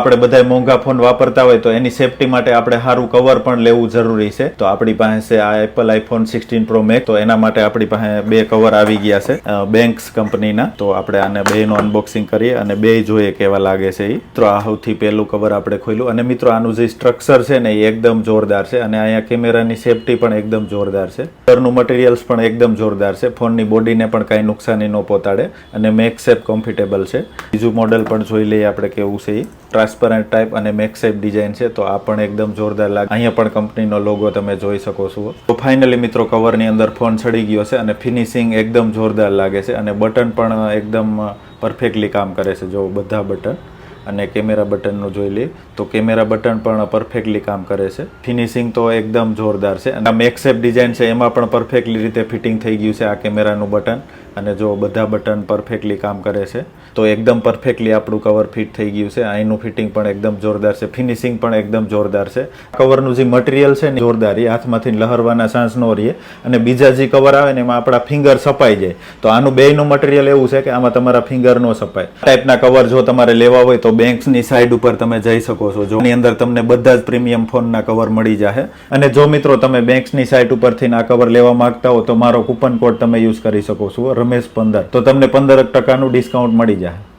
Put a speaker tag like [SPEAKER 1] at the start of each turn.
[SPEAKER 1] આપણે બધા મોંઘા ફોન વાપરતા હોય તો એની સેફટી માટે આપણે સારું કવર પણ લેવું જરૂરી છે. તો આપણી પાસે આ Apple iPhone sixteen pro max તો એના માટે આપણી પાસે બે કવર આવી ગયા છે બેંક્સ કંપનીના. તો આપણે આને બેનું અનબોક્સિંગ કરીએ અને બે જોઈએ કેવા લાગે છે એ મિત્રો, આ સૌથી પહેલું કવર આપણે ખોલ્યું અને મિત્રો, આનું જે સ્ટ્રક્ચર છે ને એ એકદમ જોરદાર છે. અને અહીંયા કેમેરાની સેફટી પણ એકદમ જોરદાર છે. કલરનું મટીરિયલ્સ પણ એકદમ જોરદાર છે. ફોનની બોડીને પણ કાંઈ નુકસાની ન પહોંચાડે અને મેકસેપ કમ્ફર્ટેબલ છે. બીજું મોડેલ પણ જોઈ લઈએ આપણે કેવું છે એ ટ્રાન્સપરન્ટ ટાઈપ અને મેક્સેપ ડિઝાઇન છે, તો આ પણ એકદમ જોરદાર લાગે. અહીંયા પણ કંપનીનો લોગો તમે જોઈ શકો છો. તો ફાઇનલી મિત્રો કવરની અંદર ફોન ચડી ગયો છે અને ફિનિશિંગ એકદમ જોરદાર લાગે છે અને બટન પણ એકદમ પરફેક્ટલી કામ કરે છે. જો બધા બટન અને કેમેરા બટનનું જોઈ લઈએ તો કેમેરા બટન પણ પરફેક્ટલી કામ કરે છે. ફિનિશિંગ તો એકદમ જોરદાર છે. અને આ મેકસેપ ડિઝાઇન છે, એમાં પણ પરફેક્ટલી રીતે ફિટિંગ થઈ ગયું છે આ કેમેરાનું બટન. અને જો બધા બટન પરફેક્ટલી કામ કરે છે, તો એકદમ પરફેક્ટલી આપણું કવર ફિટ થઈ ગયું છે. અહીંનું ફિટિંગ પણ એકદમ જોરદાર છે. ફિનિશિંગ પણ એકદમ જોરદાર છે. કવરનું જે મટીરિયલ છે ને, જોરદાર એ હાથમાંથી લહરવાના ચાન્સ ન રહીએ અને બીજા જે કવર આવે ને, એમાં આપણા ફિંગર સપાઈ જાય. તો આનું બેયનું મટીરિયલ એવું છે કે આમાં તમારા ફિંગર ન સપાય. ટાઈપના કવર જો તમારે લેવા હોય તો બેંક્સની સાઈડ ઉપર તમે જઈ શકો છો. જો એની અંદર તમને બધા જ પ્રીમિયમ ફોનના કવર મળી જશે અને જો મિત્રો તમે બેંક્સની સાઈટ ઉપરથી આ કવર લેવા માંગતા હો, તો મારો કૂપન કોડ તમે યુઝ કરી શકો છો રમેશ પંદર. તો તમને પંદર ટકાનું ડિસ્કાઉન્ટ મળી જાય